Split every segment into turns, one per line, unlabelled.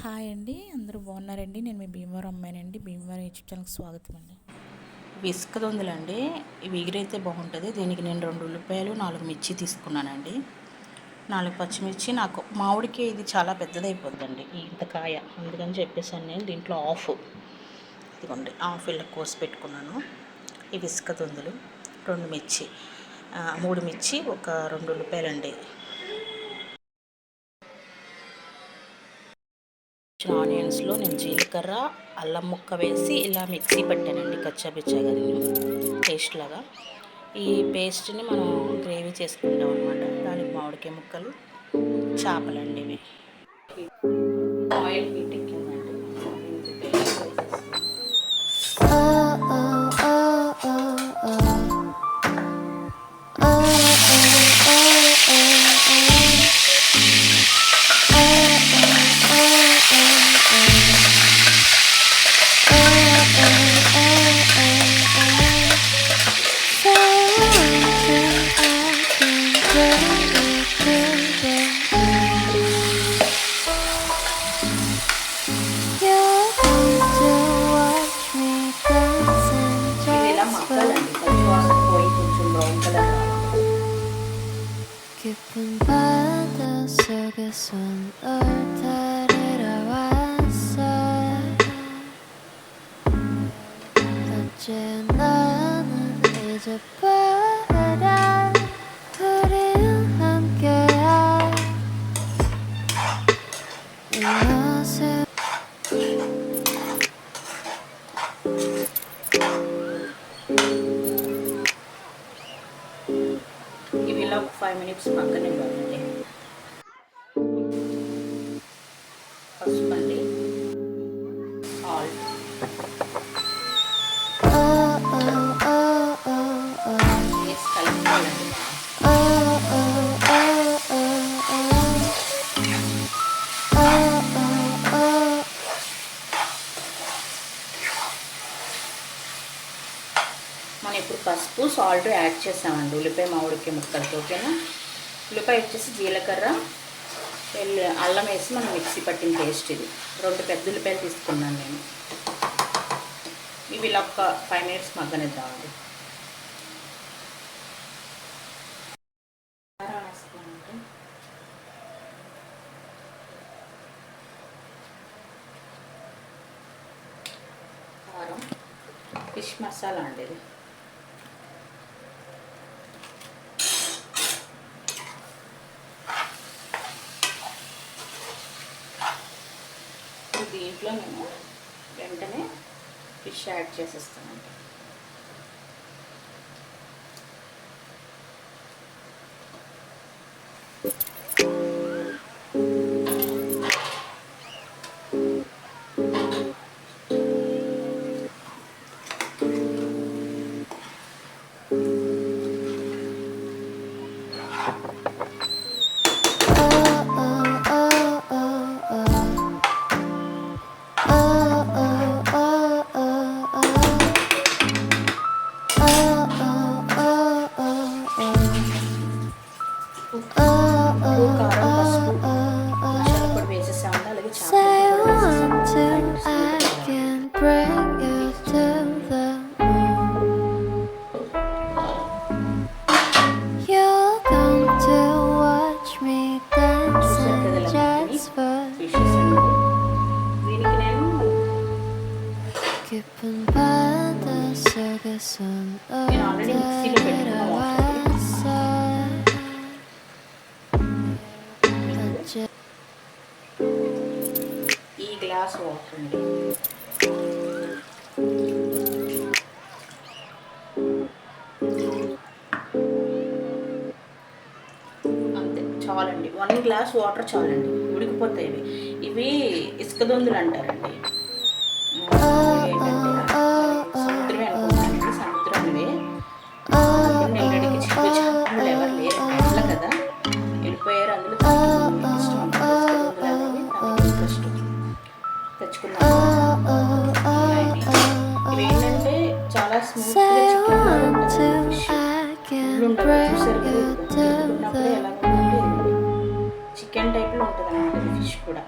Hi అండి అందరూ బాగున్నారండి. నేను మీ భీమవరం అమ్మాయినండి. భీమవరం యూట్యూబ్ ఛానల్కి స్వాగతం అండి. ఇసుక దొందులండి. ఇవి ఎగిరైతే బాగుంటుంది. దీనికి నేను రెండు ఉల్లిపాయలు నాలుగు మిర్చి తీసుకున్నానండి. నాలుగు పచ్చిమిర్చి. నాకు మామిడికి ఇది చాలా పెద్దదైపోద్దండి ఇంత కాయ. అందుకని చెప్పేసాను నేను దీంట్లో ఆఫ్. ఇదిగోండి ఆఫ్ ఇలా కోసి పెట్టుకున్నాను. ఇవి ఇసుక దొందులు రెండు మిర్చి మూడు మిర్చి ఒక రెండు ఉల్లిపాయలండి. ఆనియన్స్లో నేను జీలకర్ర అల్లం ముక్క వేసి ఇలా మిక్సీ పట్టానండి కచ్చాపిచ్చాగా కదా పేస్ట్ లాగా. ఈ పేస్ట్ని మనం గ్రేవీ చేసుకుంటాం అనమాట దానికి మామిడికాయ ముక్కలు చేపలండి ఇవి.
속에선 얼타리러
Salt add చేసామండి. ఉల్లిపాయ మామిడికాయ ముక్కలతో ఓకేనా? ఉల్లిపాయ వచ్చేసి జీలకర్ర వెళ్ళి అల్లం వేసి మనం మిక్సీ పట్టిన పేస్ట్ ఇది. రెండు పెద్ద ఉల్లిపాయలు తీసుకున్నాను నేను. ఇవి ఇలా ఒక ఫైవ్ మినిట్స్ మగ్గనిద్దామండి. కారం. ఫిష్ మసాలా అండి ఇది ఇప్పుడు దీంట్లో నేను వెంటనే ఫిష్ యాడ్ చేసేస్తానండి.
Oh,
ఈ గ్లాస్ వాటర్ అంతే చాలండి. వన్ గ్లాస్ వాటర్ చాలండి. ఉడికిపోతాయి ఇవి ఇసుక దొందులు అంటారండి. చికెన్ టైప్లో ఉంటుంది అన్నమాట ఫిష్ కూడా.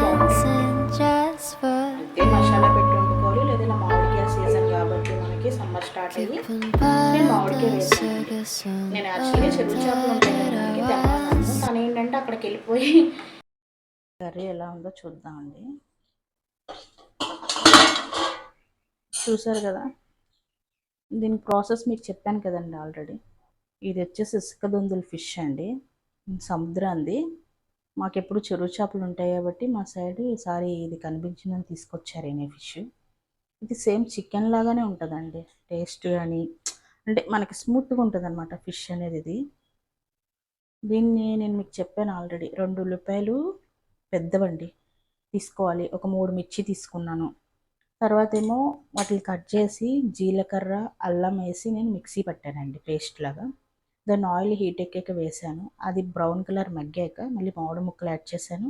బాగుంటుంది.
just for
అంతే మసాలా పెట్టి వండుకోవాలి లేదా ఇలా మామిడికాయ సీజన్ కాబట్టి మనకి సమ్మర్ స్టార్ట్ అయ్యి నేను మామిడికాయ వేసాను. నేను యాక్చువల్లీ చెరువు చేపలు తను ఏంటంటే అక్కడికి వెళ్ళిపోయి కర్రీ ఎలా ఉందో చూద్దామండి చూసారు కదా? దీని ప్రాసెస్ మీకు చెప్పాను కదండి ఆల్రెడీ. ఇది వచ్చేసి ఇసుక దొందుల ఫిష్ అండి. సముద్రాంది. మాకు ఎప్పుడు చెరువు చేపలు ఉంటాయి కాబట్టి మా సైడ్ ఈసారి ఇది కనిపించిందని తీసుకొచ్చారు ఈ ఫిష్. ఇది సేమ్ చికెన్ లాగానే ఉంటుందండి. టేస్ట్ కానీ అంటే మనకి స్మూత్గా ఉంటుంది అనమాట ఫిష్ అనేది ఇది. దీన్ని నేను మీకు చెప్పాను ఆల్రెడీ. రెండు ఉల్లిపాయలు పెద్దవండి. తీసుకోవాలి. ఒక మూడు మిర్చి తీసుకున్నాను. తర్వాత ఏమో వాటిని కట్ చేసి జీలకర్ర అల్లం వేసి నేను మిక్సీ పట్టానండి పేస్ట్ లాగా. దాన్ని ఆయిల్ హీట్ ఎక్కాక వేసాను అది బ్రౌన్ కలర్ మగ్గాక మళ్ళీ మామిడి ముక్కలు యాడ్ చేశాను.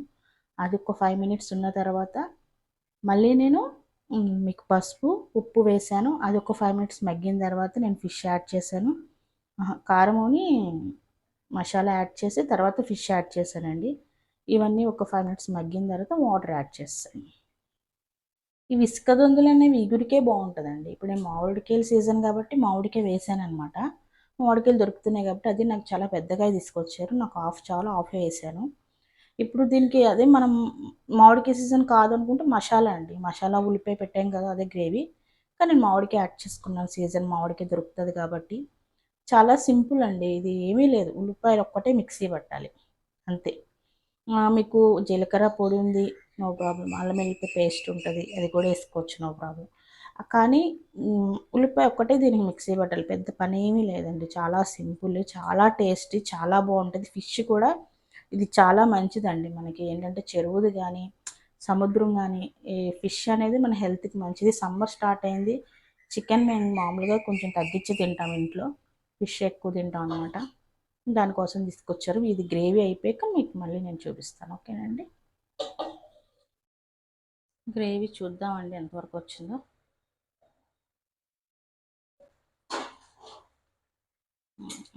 అది ఒక ఫైవ్ మినిట్స్ ఉన్న తర్వాత మళ్ళీ నేను మీకు పసుపు ఉప్పు వేసాను అది ఒక ఫైవ్ మినిట్స్ మగ్గిన తర్వాత నేను ఫిష్ యాడ్ చేశాను. కారముని మసాలా యాడ్ చేసి తర్వాత ఫిష్ యాడ్ చేశానండి. ఇవన్నీ ఒక ఫైవ్ మినిట్స్ మగ్గిన తర్వాత వాటర్ యాడ్ చేస్తాను. ఈ ఇసుక దొందులు అనేవి ఇగురికే బాగుంటుందండి. ఇప్పుడు నేను మామిడికాయల సీజన్ కాబట్టి మామిడికాయ వేసాను అనమాట మామిడికాయలు దొరుకుతున్నాయి కాబట్టి అది నాకు చాలా పెద్దగా తీసుకొచ్చారు. నాకు హాఫ్ చాలా హాఫ్ వేసాను. ఇప్పుడు దీనికి అదే మనం మామిడికాయ సీజన్ కాదనుకుంటే మసాలా అండి. మసాలా ఉల్లిపాయ పెట్టాం కదా అదే గ్రేవీ. కానీ నేను మామిడికాయ యాడ్ చేసుకున్నాను. సీజన్ మామిడికాయ దొరుకుతుంది కాబట్టి. చాలా సింపుల్ అండి. ఇది ఏమీ లేదు. ఉల్లిపాయలు ఒక్కటే మిక్సీ పట్టాలి. అంతే. మీకు జీలకర్ర పొడి ఉంది. నో ప్రాబ్లం అల్లం వెల్లిపాయ పేస్ట్ ఉంటుంది. అది కూడా వేసుకోవచ్చు. నో ప్రాబ్లం కానీ ఉల్లిపాయ ఒక్కటే దీనికి మిక్సీ పట్టాలి పెద్ద పని ఏమీ లేదండి. చాలా సింపుల్ చాలా టేస్టీ చాలా బాగుంటుంది. ఫిష్ కూడా ఇది చాలా మంచిదండి. మనకి ఏంటంటే చెరువుది కానీ సముద్రం కానీ ఈ ఫిష్ అనేది మన హెల్త్కి మంచిది. సమ్మర్ స్టార్ట్ అయింది. చికెన్ మేము మామూలుగా కొంచెం తగ్గించి తింటాం ఇంట్లో. ఫిష్ ఎక్కువ తింటాం అనమాట దానికోసం తీసుకొచ్చారు. ఇది గ్రేవీ అయిపోయాక మీకు మళ్ళీ నేను చూపిస్తాను. ఓకేనండి? గ్రేవీ చూద్దామండి ఎంతవరకు వచ్చిందో.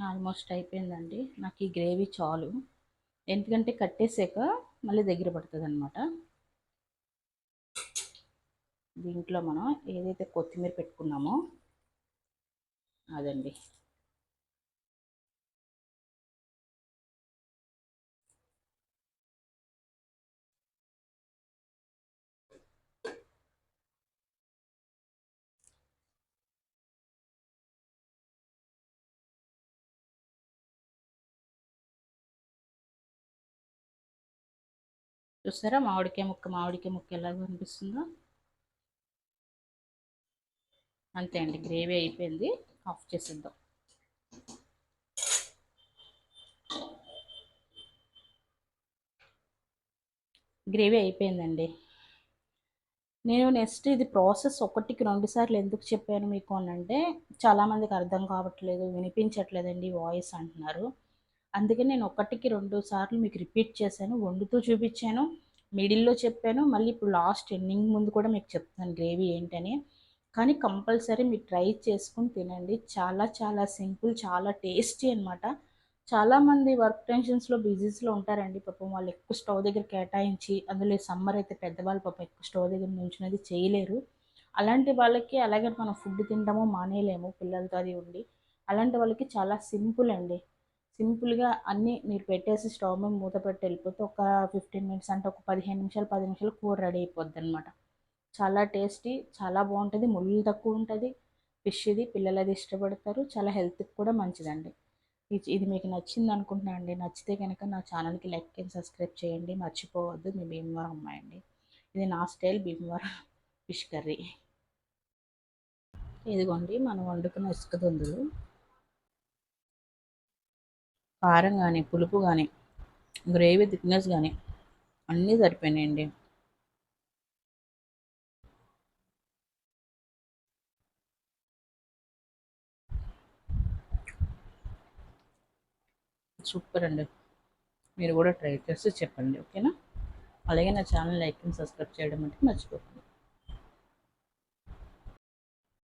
ఆల్మోస్ట్ అయిపోయిందండి. నాకు ఈ గ్రేవీ చాలు. ఎందుకంటే కట్టేసాక మళ్ళీ దగ్గర పడుతుంది అనమాట దీంట్లో మనం ఏదైతే కొత్తిమీర పెట్టుకున్నామో అదండి. చూసారా మామిడికాయ ముక్క మామిడికాయ ముక్క ఎలా కనిపిస్తుందో అంతే అండి గ్రేవీ అయిపోయింది. ఆఫ్ చేసేద్దాం. గ్రేవీ అయిపోయిందండి. నేను నెక్స్ట్ ఇది ప్రాసెస్ ఒకటికి రెండు సార్లు ఎందుకు చెప్పాను మీకు అని అంటే చాలామందికి అర్థం కావట్లేదు వినిపించట్లేదండి వాయిస్ అంటున్నారు. అందుకని నేను ఒకటికి రెండు సార్లు మీకు రిపీట్ చేశాను వండుతూ చూపించాను. మిడిల్లో చెప్పాను. మళ్ళీ ఇప్పుడు లాస్ట్ ఎండింగ్ ముందు కూడా మీకు చెప్తాను గ్రేవీ ఏంటని. కానీ కంపల్సరీ మీరు ట్రై చేసుకుని తినండి. చాలా చాలా సింపుల్ చాలా టేస్టీ అనమాట చాలామంది వర్క్ టెన్షన్స్లో బిజీస్లో ఉంటారండి. పాపం వాళ్ళు ఎక్కువ స్టవ్ దగ్గర కేటాయించి అందులో సమ్మర్ అయితే పెద్దవాళ్ళు పాపం ఎక్కువ స్టవ్ దగ్గర నుంచినది చేయలేరు. అలాంటి వాళ్ళకి అలాగే మనం ఫుడ్ తినడము మానేయలేము పిల్లలతో అది ఉండి. అలాంటి వాళ్ళకి చాలా సింపుల్ అండి. సింపుల్గా అన్నీ మీరు పెట్టేసి స్టవ్ మీద మూత పెట్టి వెళ్ళిపోతే ఒక ఫిఫ్టీన్ మినిట్స్ అంటే ఒక పదిహేను నిమిషాలు పది నిమిషాలు కూర రెడీ అయిపోద్ది అనమాట చాలా టేస్టీ చాలా బాగుంటుంది ముళ్ళు తక్కువ ఉంటుంది ఫిష్ ఇది పిల్లలు అది ఇష్టపడతారు చాలా హెల్త్కి కూడా మంచిదండి. ఇది ఇది మీకు నచ్చింది అనుకుంటున్నాను అండి. నచ్చితే కనుక నా ఛానల్కి లైక్ అండ్ సబ్స్క్రైబ్ చేయండి. మర్చిపోవద్దు మీ భీమవరం అమ్మాయి అండి. ఇది నా స్టైల్ భీమవరం ఫిష్ కర్రీ. ఇదిగోండి మనం వండుకున్న ఇసుక దొందులు. కారం కానీ పులుపు కానీ గ్రేవీ థిక్నెస్ కానీ అన్నీ సరిపోయినాయండి. సూపర్ అండి. మీరు కూడా ట్రై చేసి చెప్పండి ఓకేనా? అలాగే నా ఛానల్ లైక్ అండ్ సబ్స్క్రైబ్ చేయడం అంటే మర్చిపోకండి.